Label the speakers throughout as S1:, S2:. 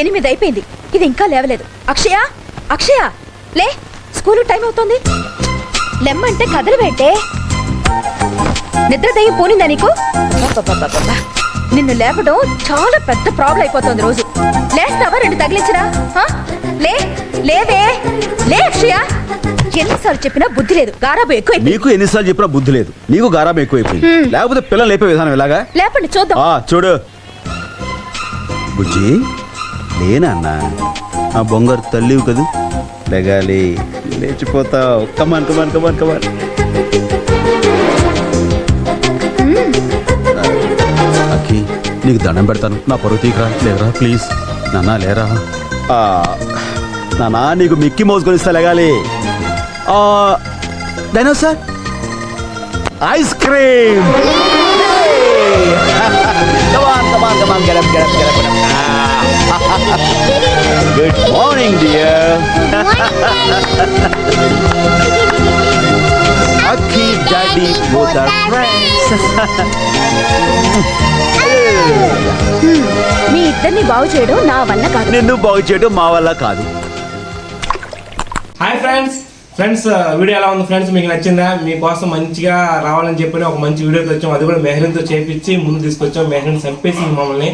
S1: ఎనిమిది అయిపోయింది ఇది ఇంకా లేవలేదు. అక్షయ అక్షయ లే స్కూలు టైం అవుతుంది. లెమ్మంటే కథలు పెట్టే నిద్ర దయ్యం పోనిందా నీకు. నిన్ను లేపడం చాలా పెద్ద ప్రాబ్లం అయిపోతుంది రోజు. లేస్తావా రెండు తగిలించరా? లే లేవే లే అక్షయ. ఎన్నిసార్లు చెప్పినా బుద్ధి లేదు. గారాబు ఎక్కువ
S2: నీకు ఎన్నిసార్లు చెప్పినా బుద్ధి లేదు. నీకు గారాబం ఎక్కువైపోయింది. లేకపోతే పిల్లలు లేపే విధానం ఇలాగా
S1: లేపండి చూద్దాం.
S2: చూడు. బుజ్జి లేనన్నా ఆ బొంగారు తల్లివి కదూ. లెగాలి లేచిపోతావు come on come on come on come on Akhi నీకు దండం పెడతాను. నా పరువు తీకరా లేరా ప్లీజ్ నాన్న లేరా? ఆ, నాన్నా నీకు మిక్కీ మౌస్ కొనిస్తా లెగాలి. Dinosaur ice cream come on, come on, come on, Good morning, dear. Aki, daddy, both are friends.
S1: మీ ఇద్దరిని బాగు చేయడం నా వల్ల కాదు.
S2: నిన్ను బాగు చేయడం మా వల్ల కాదు.
S3: హాయ్ ఫ్రెండ్స్ ఫ్రెండ్స్ వీడియో ఎలా ఉంది ఫ్రెండ్స్ మీకు నచ్చిందా? మీకోసం మంచిగా రావాలని చెప్పి ఒక మంచి వీడియోతో వచ్చాం. అది కూడా మెహరీన్తో చేపించి ముందు తీసుకొచ్చాం. మెహరీన్ చంపేసింది మమ్మల్ని.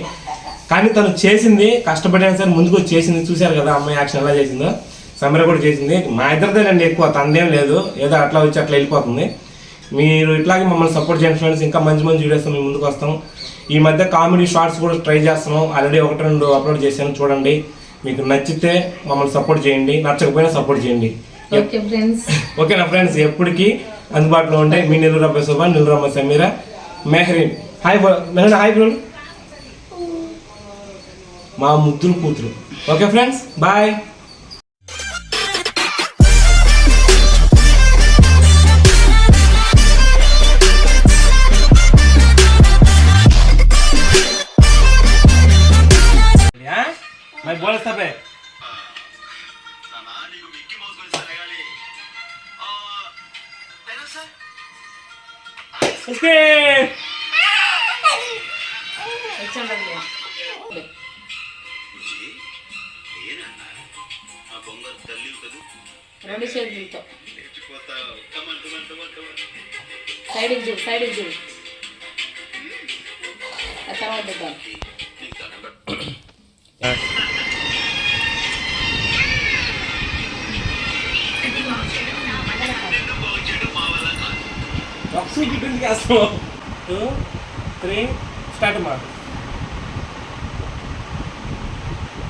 S3: కానీ తను చేసింది కష్టపడినా సరే ముందుకు చేసింది. చూశారు కదా అమ్మాయి యాక్షన్ ఎలా చేసిందో. సమీర కూడా చేసింది. మా ఇద్దరిదేనండి ఎక్కువ తందేం లేదు. ఏదో అట్లా వచ్చి అట్లా వెళ్ళిపోతుంది. మీరు ఇట్లాగే మమ్మల్ని సపోర్ట్ చేయండి ఫ్రెండ్స్ ఇంకా మంచి మంచి వీడియోస్ మేము ముందుకు వస్తాం. ఈ మధ్య కామెడీ షార్ట్స్ కూడా ట్రై చేస్తున్నాం. ఆల్రెడీ ఒకటి రెండు అప్లోడ్ చేశాను. చూడండి. మీకు నచ్చితే మమ్మల్ని సపోర్ట్ చేయండి. నచ్చకపోయినా సపోర్ట్ చేయండి.
S4: ఓకే
S3: ఓకేనా ఫ్రెండ్స్ ఎప్పటికీ అందుబాటులో ఉండే మీ అబ్బాయి శోభా నెల్లూరు అమ్మ Sameera Mehreen. Hi Mehreen hi bro మా ముద్దులు కూతురు okay friends bye Ramisel juga. Side izul,